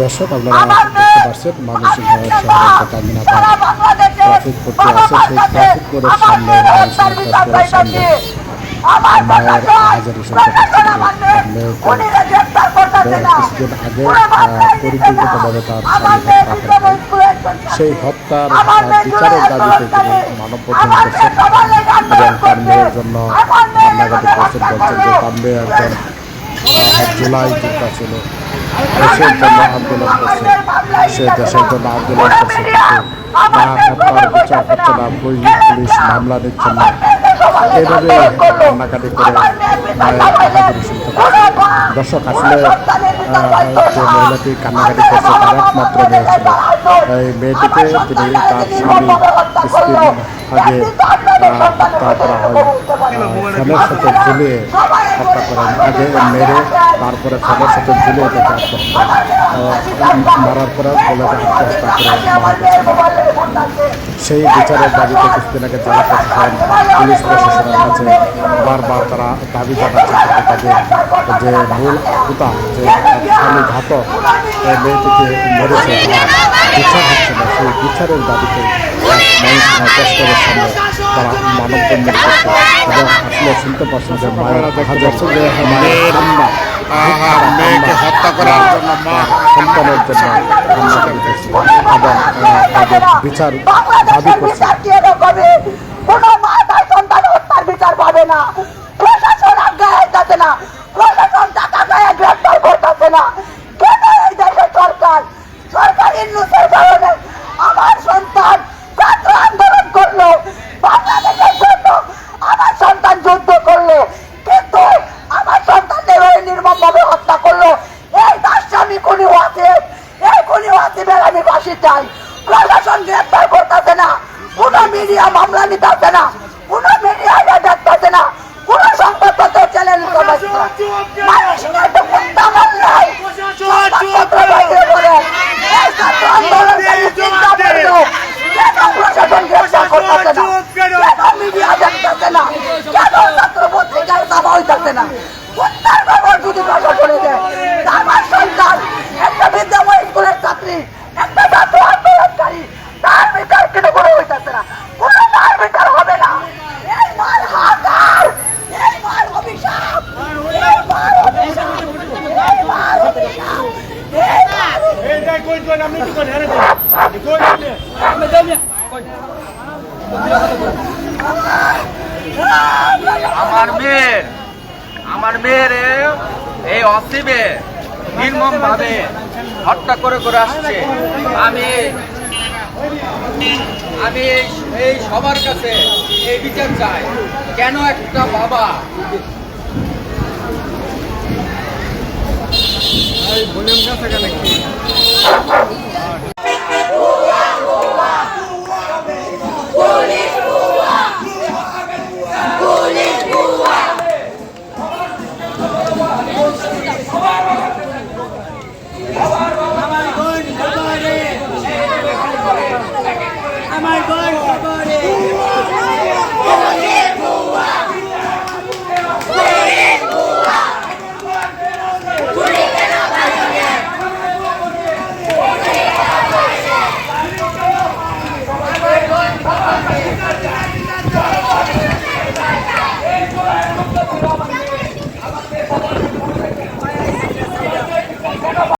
দর্শক আপনারা দেখতে পাচ্ছেন ময়মনসিংহ শহরের টার্মিনাল ট্রাফিক কোডটি আছে সেই ট্রাফিক কোডের সামনে ময়মনসিংহ সামনে মায়ের হাজারি কিছুদিন আগে পরিকল্পিতভাবে তার স্বামী হত্যা সেই হত্যার বিচারের দাবিতে তিনি মানববন্ধন করছেন এবং তার মেয়ের জন্য কান্নাকাটি করছেন বলছেন যে তার মেয়ে একজন জুলাই যোদ্ধা ছিল। দেশের জন্য আন্দোলন করছে সে দেশের জন্য আন্দোলন করছে কিন্তু তার হত্যার বিচার হচ্ছে না পুলিশ পুলিশ মামলা নিচ্ছে না এইভাবে কান্নাকাটি করে দর্শক আসলে যে মহিলাটি কান্নাকাটি করছে তার একমাত্র মেয়ে ছিল এই মেয়েটিকে তিনি তার স্বামী আগে হত্যা করা হয় সাথে ঝুলিয়ে হত্যা করেন আগে মেরে তারপরে ফ্যানের সাথে ঝুলিয়ে তাকে আত্মহত্যা মারার পরে বলে আত্মহত্যা করে মারা সেই বিচারের দাবিতে কিছুদিন আগে জেলা প্রশাসন, পুলিশ প্রশাসনের কাছে বারবার তারা দাবি জানাচ্ছে তাদের যে মূল পিতা যে স্বামী ঘাতক এই মেয়েটিকে মরেছে বিচার হচ্ছে না। সেই বিচারের দাবিতে মানুষ কষ্টের সামনে তারা করছে এবং আসলে শুনতে যে দেখা যাচ্ছে যে মায়ের কোনো বিচার পাবে না টাকা না কেন সরকার আমার সন্তান ছাত্র আন্দোলন করল বাংলাদেশের জন্য আমার সন্তান যুদ্ধ করল কিন্তু আমার সন্তানদের ওই নির্মম ভাবে হত্যা করল এই তার স্বামী খুনি আছে এই আমি ফাঁসি চাই প্রশাসন গ্রেফতার করতেছে না। কোন মিডিয়া মামলা নিতেছে না। কোন মিডিয়া দেখতেছে না। কোন সংবাদপত্র চ্যানেল প্রশাসন গ্রেফতার করতেছে না? মিডিয়া দেখতেছে না? কেন ছাত্র পত্রিকায় সভা হইতেছে না কুত্তার খবর যদি প্রশাসনে দেয় আমার সন্তান একটা বিদ্যাময় স্কুলের ছাত্রী একটা ছাত্র আন্দোলনকারী তার বিচার কেন করে হইতেছে না কোনো তার বিচার হবে না এই মার হাতার এই মার অভিশাপ এই মার অভিশাপ এই মার অভিশাপ এই মার আমার মেয়ের আমার মেয়ের এই অসিবে নির্মম ভাবে হত্যা করে করে আসছে। আমি আমি এই- সবার কাছে এই বিচার চাই। কেন একটা বাবা? Am I blind?